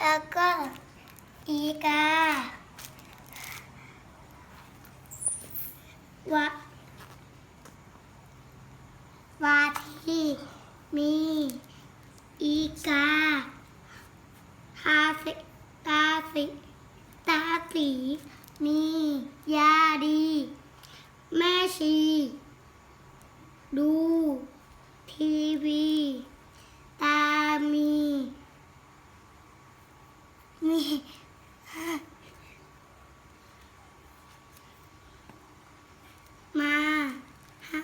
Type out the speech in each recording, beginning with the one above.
แล้วก็อีกาวะวาทีมีอีกาตาสิตาสิตาสีมียาดี แม่ชี ดู ทีวี ตามี มี มา หา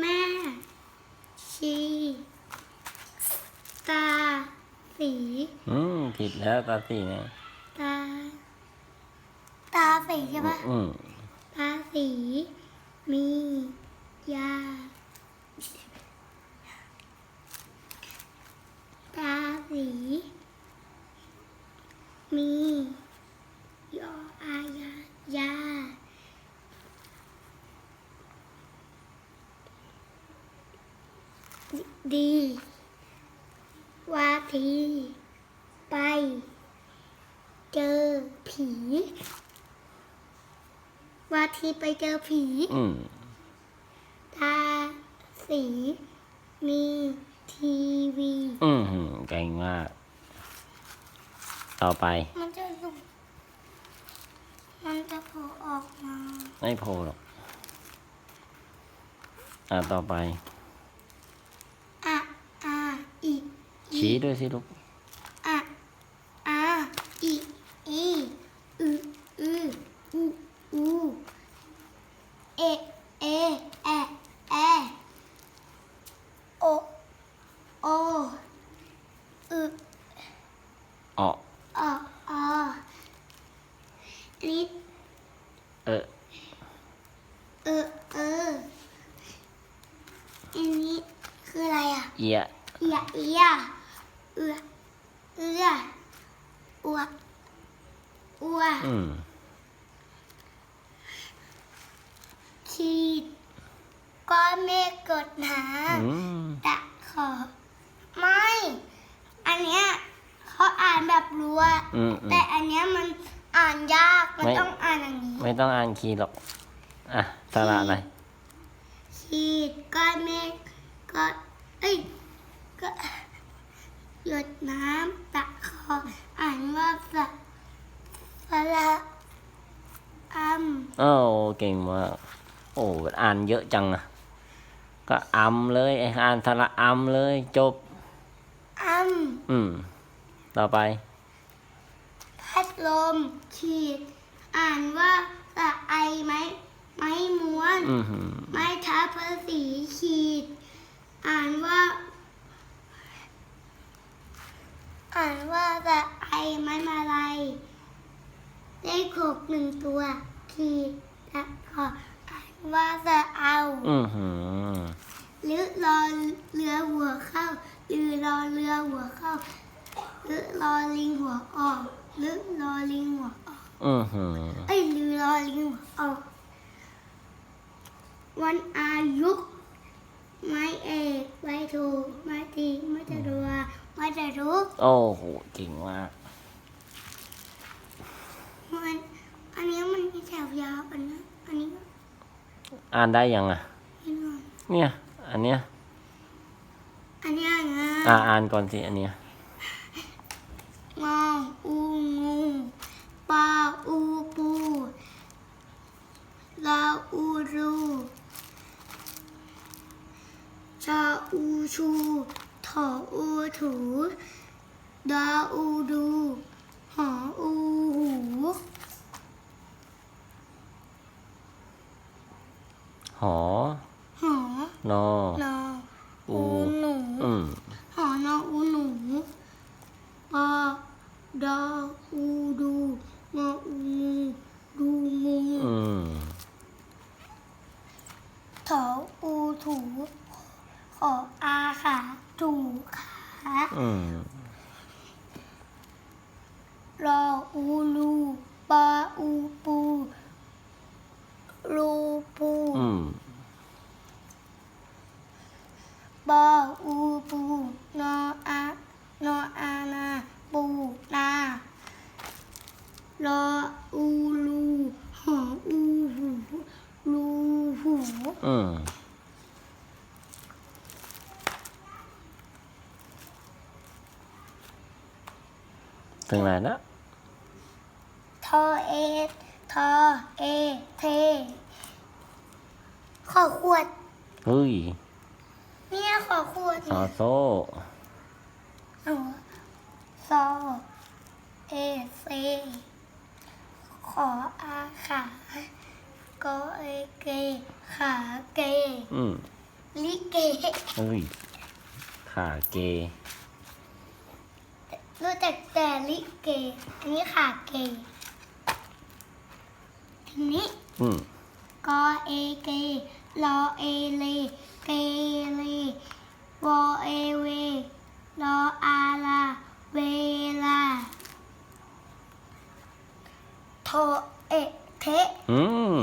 แม่ ชี ตา สี อืมผิดแล้วตาสีเนี่ย ตา ตาสีใช่ปะอืมตาสี มียาตาสี มียออายายาดี วาที ไป เจอผี วาทีไปเจอผีอืมตาสี มีทีวีอืมหืมเก่งมาก ต่อไป มันจะสุกมันจะโผล่ออกมา ไม่โพลหรอก อ่าต่อไป อะอาอีอี ชี้ด้วยสิลูกอะอาอีอีอือือูอูเอเอแอแอโอโออึออกออออลิดเออเออเอออันนี้คืออะไรอะเอียเอียเอีย เอือเอืออัวอัวอืมขีดก้อนเมฆกดหาอืมตะขอ ไม่ อันเนี้ยเขาอ่านแบบรัว อืมอืม แต่อันเนี้ยมันอ่านยาก มันไม่ ต้องอ่านอย่างนี้ ไม่ต้องอ่านคีย์หรอก อะสระอะไรขีดก้อนเมฆก็เอ้ยก็หยด น้ำตะคออ่านว่าสะสระอัมโอ้เก่งมาก โอ้อ่านเยอะจังอะก็อำเลยไอ้อ่านสระอำเลยจบ อัมอืม ต่อไป พัดลมขีด อ่านว่าสะไอไหมไม้ม้วน อือหือไม้ทับภาษีขีด อ่านว่า อ่านว่าสะไอไม้มาลายเลขหกหนึ่งตัว ขีดตะขออ่านว่าสะเอาอือหือหรือรอเรือหัวเข้าหรือรอเรือหัวเข้าหรือรอลิงหัวออกหรือรอลิงหัวออกอือหือเอ้ยหรือรอลิงหัวออกวันอายุไม้เอกไม้ถูกไม้ตีไม้จะรัวไม้จะรู้ โอ้โหเก่งมากมันอันนี้มันมีแถวยาวอันนั้นอันนี้อ่านได้ยังอะ ไม่นอนเนี่ย อันเนี้ยอันนี้อ่านง่ายอ่าอ่านก่อนสิอันเนี้ยงออูงูปลาอูปูลาอูรูชาอูชูถออูถู ดาอูดูหออูหูหอ หอนอ นออูอูหนูอืมหอนออูหนูปาดาอูดูงออูงูดูงูอืมถออูถูขออาขาถูขาอืม 咯呜噜，巴呜布，噜布，巴呜布，诺阿诺阿娜布娜，咯呜噜，哼呜呼，噜呼。嗯。 ถึงไหนนะทอเอทอเอเทขอขวด เฮ้ยเนี่ยขอขวดซอโซ่เอาซอเอเซขออาขากอเอเกขาเกอืมลิเกเฮ้ยขาเก รู้จักแต่ลิเก อันนี้ขาเกทีนี้อืมกอเอเกลอเอเลเกเลวอเอเวลออาลาเวลาโทเอเทอืม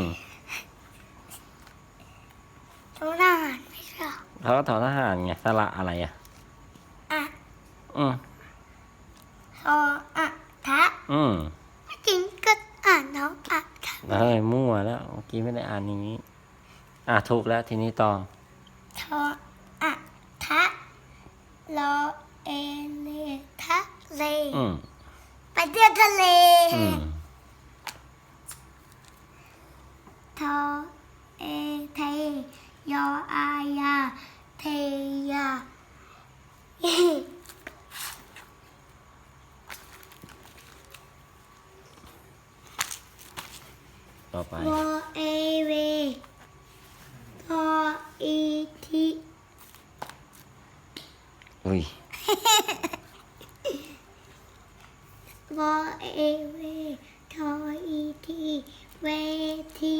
ทุกหน้าไม่ใช่หรอเขาก็ถอทหารไงสระอะไรอะอะอืม ทออะทะอืมจริงก็อ่านน้องอะทะเฮ้ยมั่วแล้วเมื่อกี้ไม่ได้อ่านอย่างนี้ อะถูกแล้วทีนี้ต่อทออะทะลอเอเลทะเลอืมไปเที่ยวทะเลอืมทอเอเทยออายาเทยา ต่อไปวอเอเวทออีทีอุ้ยวอเอเวทออีทีเวที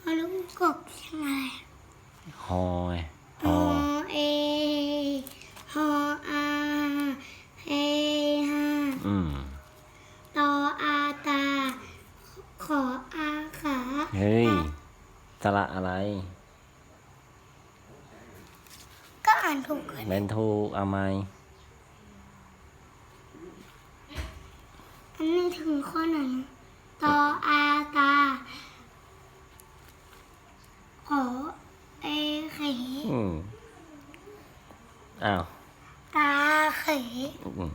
ฮอลุงกบยังไงฮอไเฮ้ยสระอะไรก็อ่านถูกกันเล่นถูกเอาไหมอันนี้ถึงข้อไหนนะตออาตา ขอเอเขอืมอ้าว ตาเข อืม